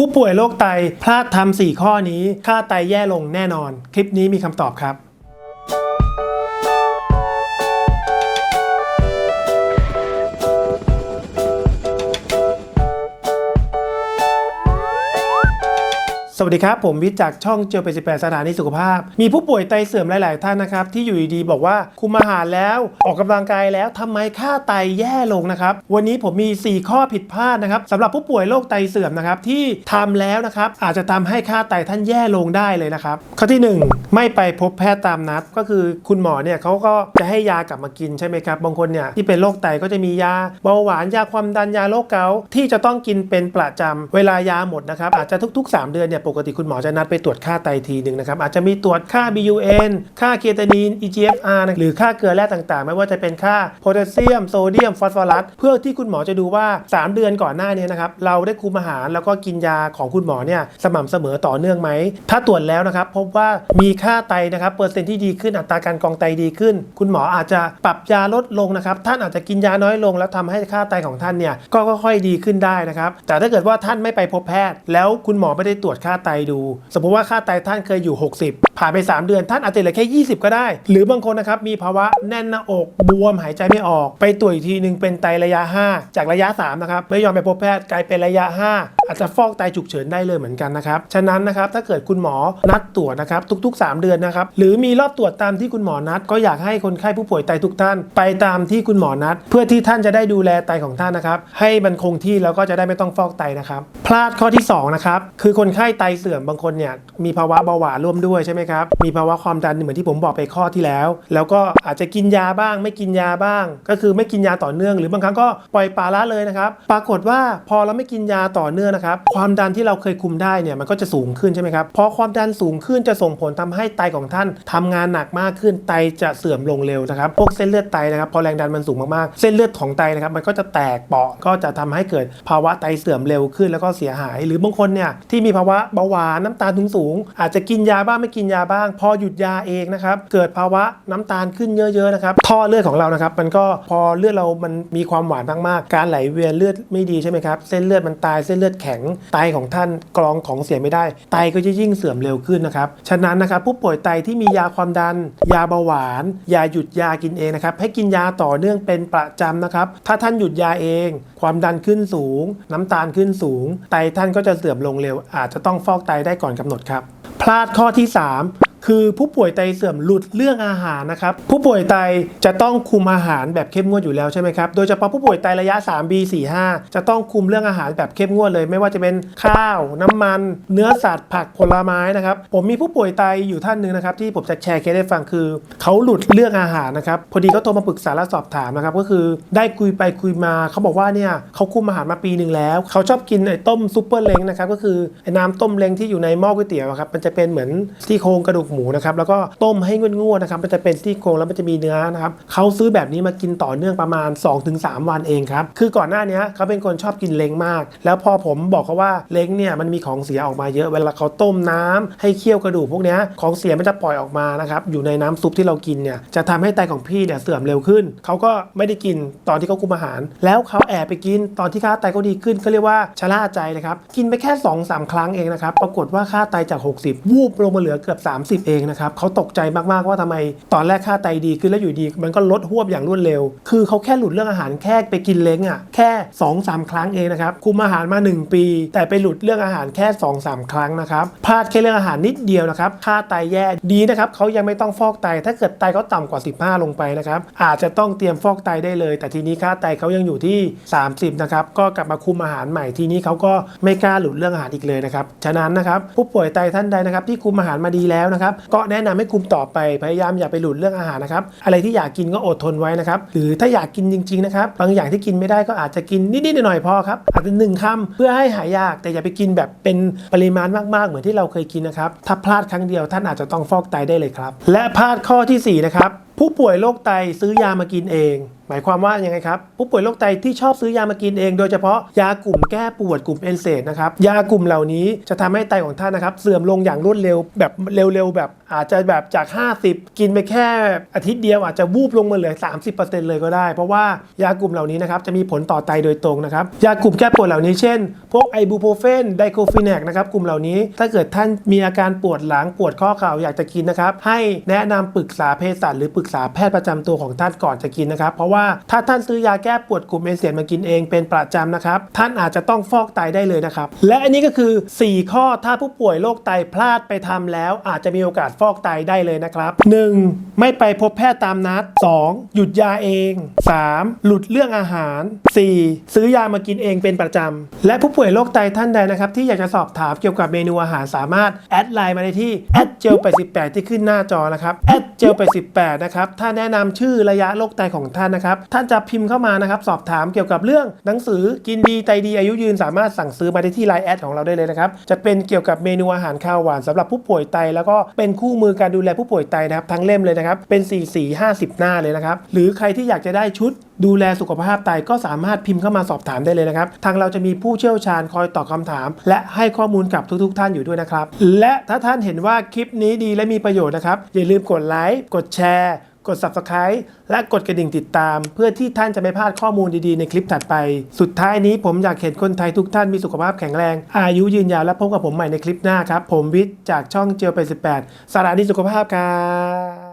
ผู้ป่วยโรคไตพลาดทำ4ข้อนี้ ค่าไตแย่ลงแน่นอน คลิปนี้มีคำตอบครับ สวัสดีครับ ผมวิทย์จากช่องเจอไป18 สถานีสุขภาพ มีผู้ป่วยไตเสื่อมหลาย ๆ ท่านนะครับ ที่อยู่ดีๆบอกว่าคุมอาหารแล้วออกกำลังกายแล้วทำไมค่าไตแย่ลงนะครับ วันนี้ผมมี 4 ข้อผิดพลาดนะครับสำหรับผู้ป่วยโรคไตเสื่อมนะครับที่ทำแล้วนะครับอาจจะทำให้ค่าไตท่านแย่ลงได้เลยนะครับ ข้อที่ 1 ไม่ไปพบแพทย์ตามนัด ก็คือคุณหมอเนี่ยเขาก็จะให้ยากลับมากินใช่ไหมครับบางคนเนี่ยที่เป็นโรคไตก็จะมียาเบาหวานยาความดันยาโรคเกาต์ที่จะต้องกินเป็นประจำเวลายาหมดนะครับอาจจะทุก ๆ 3 เดือนเนี่ยปกติคุณหมอจะนัดไปตรวจค่าไตทีหนึ่งนะครับ อาจจะมีตรวจค่า BUN ค่าเคตานีน EGFR นะหรือค่าเกลือแร่ต่างๆ ไม่ว่าจะเป็นค่าโพแทสเซียมโซเดียมฟอสฟอรัสเพื่อที่คุณหมอจะดูว่า 3 เดือนก่อนหน้านี้นะครับเราได้คุมอาหารแล้วก็กินยาของคุณหมอเนี่ยสม่ำเสมอต่อเนื่องไหม ถ้าตรวจแล้วนะครับพบว่ามีค่าไตนะครับเปอร์เซ็นต์ที่ดีขึ้นอัตราการกรองไตดีขึ้น คุณหมออาจจะปรับยาลดลงนะครับท่านอาจจะกินยาน้อยลง แล้วทำให้ค่าไตของท่านเนี่ยก็ค่อยๆดีขึ้นได้นะครับแต่ถ้าเกิดว่าท่านไม่ไปพบแพทย์ แล้วคุณหมอไม่ได้ตรวจค่าไตดู สมมติว่าค่าไตท่านเคยอยู่ 60 ผ่านไป 3 เดือน ท่านอาจจะเหลือแค่ 20 ก็ได้ หรือบางคนนะครับมีภาวะแน่นหน้าอกบวมหายใจไม่ออก ไปตรวจอีกทีหนึ่งเป็นไตระยะ 5 จากระยะ 3 นะครับ ไม่ยอมไปพบแพทย์กลายเป็นระยะ 5 อาจจะฟอกไตฉุกเฉินได้เลยเหมือนกันนะครับฉะนั้นนะครับถ้าเกิดคุณหมอนัดตรวจนะครับทุก ๆ 3 เดือนนะครับหรือมีรอบตรวจตามที่คุณหมอนัด ก็อยากให้คนไข้ผู้ป่วยไตทุกท่าน ไปตามที่คุณหมอนัด เพื่อที่ท่านจะได้ดูแลไตของท่านนะครับให้มันคงที่แล้วก็จะได้ไม่ต้องฟอกไตนะครับพลาดข้อที่สองนะครับคือคนไข้ไตเสื่อมบางคนเนี่ยมีภาวะเบาหวานร่วมด้วยใช่ไหมครับมีภาวะความดันเหมือนที่ผมบอกไปข้อที่แล้ว แล้วก็อาจจะกินยาบ้าง ไม่กินยาบ้าง ก็คือไม่กินยาต่อเนื่อง หรือบางครั้งก็ปล่อยปละละเลยนะครับปรากฏว่าพอเราไม่กินยาต่อเนื่องะครับ ความดันที่เราเคยคุมได้เนี่ยมันก็จะสูงขึ้นใช่ไหมครับพอความดันสูงขึ้นจะส่งผลทำให้ไตของท่านทำงานหนักมากขึ้นไตจะเสื่อมลงเร็วนะครับพวกเส้นเลือดไตนะครับพอแรงดันมันสูงมากๆ เส้นเลือดของไตนะครับมันก็จะแตกเปราะก็จะทำให้เกิดภาวะไตเสื่อมเร็วขึ้นแล้วก็เสียหาย หรือบางคนเนี่ยที่มีภาวะเบาหวานน้ำตาลสูงอาจจะกินยาบ้างไม่กินยาบ้าง พอหยุดยาเองนะครับเกิดภาวะน้ำตาลขึ้นเยอะๆนะครับท่อเลือดของเรานะครับมันก็พอเลือดเรามันมีความหวานมากๆ การไหลเวียนเลือดไม่ดีใช่ไหมครับเส้นเลือดมันตายเส้นเลือดแข็ง ไตของท่านกรองของเสียไม่ได้ ไตก็จะยิ่งเสื่อมเร็วขึ้นนะครับ ฉะนั้นนะครับผู้ป่วยไตที่มียาความดัน ยาเบาหวาน ยาหยุดยากินเองนะครับ ให้กินยาต่อเนื่องเป็นประจำนะครับ ถ้าท่านหยุดยาเอง ความดันขึ้นสูง น้ำตาลขึ้นสูง ไตท่านก็จะเสื่อมลงเร็ว อาจจะต้องฟอกไตได้ก่อนกำหนดครับ พลาดข้อที่ 3 คือผู้ป่วยไตเสื่อมหลุดเรื่องอาหารนะครับ ผู้ป่วยไตจะต้องคุมอาหารแบบเข้มงวดอยู่แล้วใช่ไหมครับ โดยเฉพาะผู้ป่วยไตระยะ 3B 4 5 จะต้องคุมเรื่องอาหารแบบเข้มงวดเลย ไม่ว่าจะเป็นข้าว น้ำมัน เนื้อสัตว์ผักผลไม้นะครับ ผมมีผู้ป่วยไตอยู่ท่านหนึ่งนะครับที่ผมจะแชร์เคสให้ฟังคือเขาหลุดเรื่องอาหารนะครับพอดีเขาโทรมาปรึกษาและสอบถามนะครับก็คือได้คุยไปคุยมาเขาบอกว่าเนี่ยเขาคุมอาหารมาปีหนึ่งแล้วเขาชอบกินไอ้ต้มซุปเปอร์เล้งนะครับก็คือไอ้น้ำต้มเล้งที่อยู่ในหม้อก๋วยเตี๋ยวอะครับมันจะเป็นเหมือนซี่โครงกระดูกหมูนะครับแล้วก็ต้มให้งวดๆนะครับมันจะเป็นซี่โครงแล้วมันจะมีเนื้อนะครับเขาซื้อแบบนี้มากินต่อเนื่องประมาณ 2-3 วันเองครับคือก่อนหน้านี้เขาเป็นคนชอบกินเล้งมาก แล้วพอผมบอกเขาว่าเล้งเนี่ยมันมีของเสียออกมาเยอะเวลาเขาต้มน้ำให้เคี่ยวกระดูกพวกนี้ของเสียมันจะปล่อยออกมานะครับอยู่ในน้ำซุปที่เรากินเนี่ยจะทำให้ไตของพี่เนี่ยเสื่อมเร็วขึ้นเขาก็ไม่ได้กินตอนที่เขาคุมอาหาร แล้วเขาแอบไปกินตอนที่ค่าไตเขาดีขึ้นเขาเรียกว่าชะล่าใจเลยครับกินไปแค่2อสครั้งเองนะครับปรากฏว่าค่าไตจาก 60 วูบลงมาเหลือเกือบ30เองนะครับเขาตกใจมากๆว่าทำไมตอนแรกค่าไตดีขึ้นแล้วอยู่ดี มันก็ลดหวบอย่างรวดเร็ว คือเขาแค่หลุดเรื่องอาหารแค่ไปกินเล้งอะแค่2อสครั้งเองนะครับคุมอาหารมา 1 ปี แต่ไปหลุดเรื่องอาหารแค่2อสครั้งนะครับพลาดแค่เรื่องอาหารนิดเดียวนะครับค่าไตแย่ดีนะครับเขายังไม่ต้องฟอกไต ถ้าเกิดไตเขาต่ำกว่า 15 ลงไปนะครับอาจจะต้องเตรียมฟอกไตได้เลย แต่ทีนี้ค่าไตเขายังอยู่ที่ 30นะครับก็กลับมาคุมอาหารใหม่ทีนี้เขาก็ไม่กล้าหลุดเรื่องอาหารอีกเลยนะครับฉะนั้นนะครับผู้ป่วยไตท่านใดนะครับที่คุมอาหารมาดีแล้วนะครับก็แนะนำให้คุมต่อไป พยายามอย่าไปหลุดเรื่องอาหารนะครับ อะไรที่อยากกินก็อดทนไว้นะครับ หรือถ้าอยากกินจริงๆนะครับ บางอย่างที่กินไม่ได้ก็อาจจะกินนิดๆหน่อยๆพอครับ อาจจะหนึ่งคำเพื่อให้หายยาก แต่อย่าไปกินแบบเป็นปริมาณมากๆ เหมือนที่เราเคยกินนะครับ ถ้าพลาดครั้งเดียวท่านอาจจะต้องฟอกไตได้เลยครับ และพลาดข้อที่สี่นะครับ ผู้ป่วยโรคไตซื้อยามากินเอง หมายความว่ายังไงครับผู้ป่วยโรคไตที่ชอบซื้อยามากินเอง โดยเฉพาะยากลุ่มแก้ปวดกลุ่มเอนเซดนะครับยากลุ่มเหล่านี้จะทำให้ไตของท่านนะครับเสื่อมลงอย่างรวดเร็วแบบเร็วๆ แบบอาจจะแบบจาก 50 กินไปแค่อาทิตย์เดียวอาจจะวูบลงมาเหลือ 30%เลยก็ได้ เพราะว่ายากลุ่มเหล่านี้นะครับจะมีผลต่อไตโดยตรงนะครับยากลุ่มแก้ปวดเหล่านี้เช่น พวกไอบูโพรเฟนไดโคฟินแนกนะครับกลุ่มเหล่านี้ถ้าเกิดท่านมีอาการปวดหลังปวดข้อเข่าอยากจะกินนะครับให้แนะนำปรึกษาเภสัชหรือปรึกษาแพทย์ประจำตัวของท่านก่อนจะกินนะครับ เพราะว่าถ้าท่านซื้อยาแก้ปวดกลุ่มเอเซียนมากินเองเป็นประจำนะครับ ท่านอาจจะต้องฟอกไตได้เลยนะครับ และอันนี้ก็คือ 4 ข้อถ้าผู้ป่วยโรคไตพลาดไปทำแล้ว อาจจะมีโอกาสฟอกไตได้เลยนะครับ 1. ไม่ไปพบแพทย์ตามนัด 2. หยุดยาเอง 3. หลุดเรื่องอาหาร 4. ซื้อยามากินเองเป็นประจำและผู้ป่วยโรคไตท่านใดนะครับ ที่อยากจะสอบถามเกี่ยวกับเมนูอาหารสามารถแอดไลน์มาได้ที่แอดเจล88ที่ขึ้นหน้าจอนะครับแอดเจล88นะครับถ้าแนะนำชื่อระยะโรคไตของท่านนะครับ ท่านจะพิมพ์เข้ามานะครับ สอบถามเกี่ยวกับเรื่องหนังสือกินดีไตดีอายุยืนสามารถสั่งซื้อมาได้ที่ไลน์แอดของเราได้เลยนะครับ จะเป็นเกี่ยวกับเมนูอาหารข้าวหวานสำหรับผู้ป่วยไต แล้วก็เป็นคู่มือการดูแลผู้ป่วยไตนะครับทั้งเล่มเลยนะครับ เป็น4 4 50 หน้าเลยนะครับ หรือใครที่อยากจะได้ชุดดูแลสุขภาพไตก็สามารถพิมพ์เข้ามาสอบถามได้เลยนะครับ ทางเราจะมีผู้เชี่ยวชาญคอยตอบคำถาม และให้ข้อมูลกับทุกๆท่านอยู่ด้วยนะครับ และถ้าท่านเห็นว่าคลิปนี้ดีและมีประโยชน์นะครับ อย่าลืมกดไลค์ กดแชร์ กด subscribe และกดกระดิ่งติดตาม เพื่อที่ท่านจะไม่พลาดข้อมูลดีๆในคลิปถัดไป สุดท้ายนี้ผมอยากเห็นคนไทยทุกท่านมีสุขภาพแข็งแรง อายุยืนยาวและพบกับผมใหม่ในคลิปหน้าครับ ผมวิทย์จากช่องเจียวไป18สาระดีสุขภาพครับ